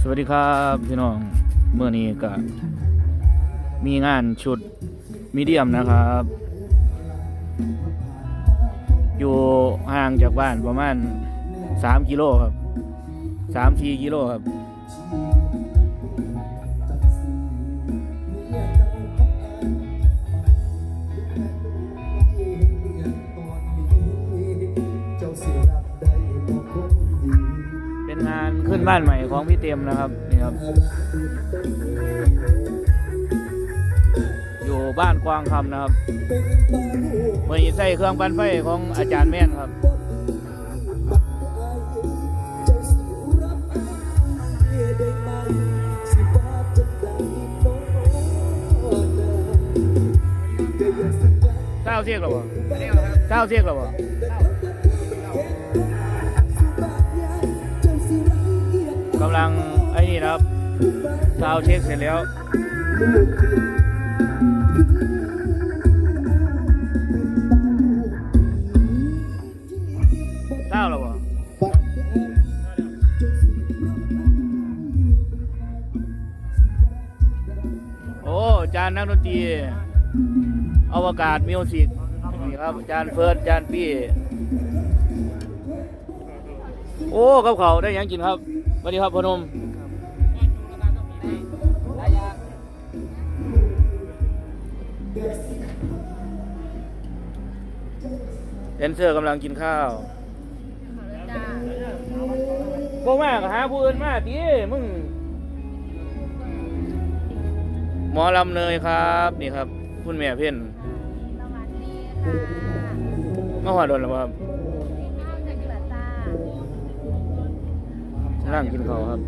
สวัสดีครับพี่น้องเมื่อนี้ก็มีงานชุดมีเดียมนะครับ อยู่ห่างจากบ้านประมาณ 3 กิโลครับ3-4กิโลครับ ขึ้นบ้านใหม่ของพี่เต็มนะครับนี่ครับ อยู่บ้านกวางคำนะครับเมื่อนี้ใส่เครื่องปั่นไฟของอาจารย์แม่นครับเจ้าสิรับได้ได้ไหมสิว่าจังใดโน้เดี๋ยวอย่าสักวันเศร้าเสียกหรอเศร้า นี่นะครับเช็คเสร็จแล้วเศร้าหรอวะโอ้จารย์นักดนตรีอวกาศมิวสิกนี่ครับจารย์เฟิร์สจารย์ปี้โอ้กับเขาได้ยังกินครับสวัสดีครับพนม แดนเซอร์กำลังกินข้าวพวกมากหาผู้อื่นมาทีมึง หมอลำเนยครับ นี่ครับ คุณแม่เพ่นสวัสดีค่ะมาหัวโดนแล้วครับข้าวจากกระตานั่งกินข้าวครับ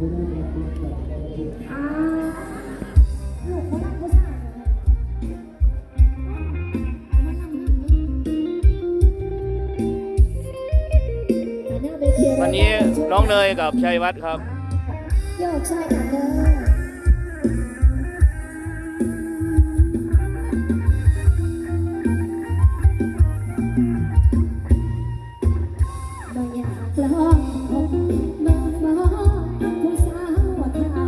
น้องเนยกับชัยวัฒน์ครับ โยกชายกันเด้อ บ่อยากลองพบเบิ่งบ่ผู้สาวเท่า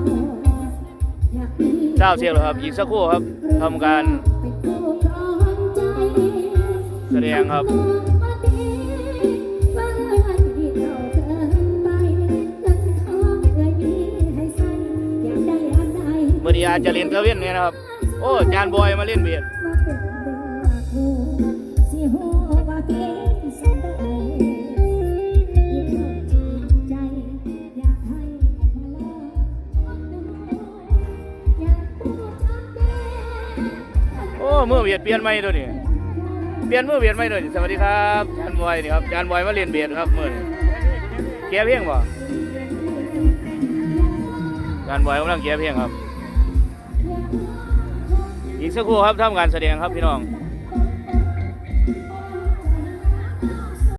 อยากมีเช้าเที่ยงแล้วครับอีกสักครู่ครับทำการเป็นคู่ครองใจ แสดงครับ เมื่อนี้อาจจะเล่นเทเว่นเนี่ยนะครับ โอ้จานบอยมาเล่นเบียดโอ้มือเบียดเปลี่ยนไม่ตัวนี้เปลี่ยนมือเบียดไม่ตัวนี้สวัสดีครับจานบอยนี่ครับจานบอยมาเล่นเบียดครับมือนี้เกียเพียงบ่จานบอยกำลังเกียเพียงครับ สักครู่ครับทำการแสดงครับพี่น้อง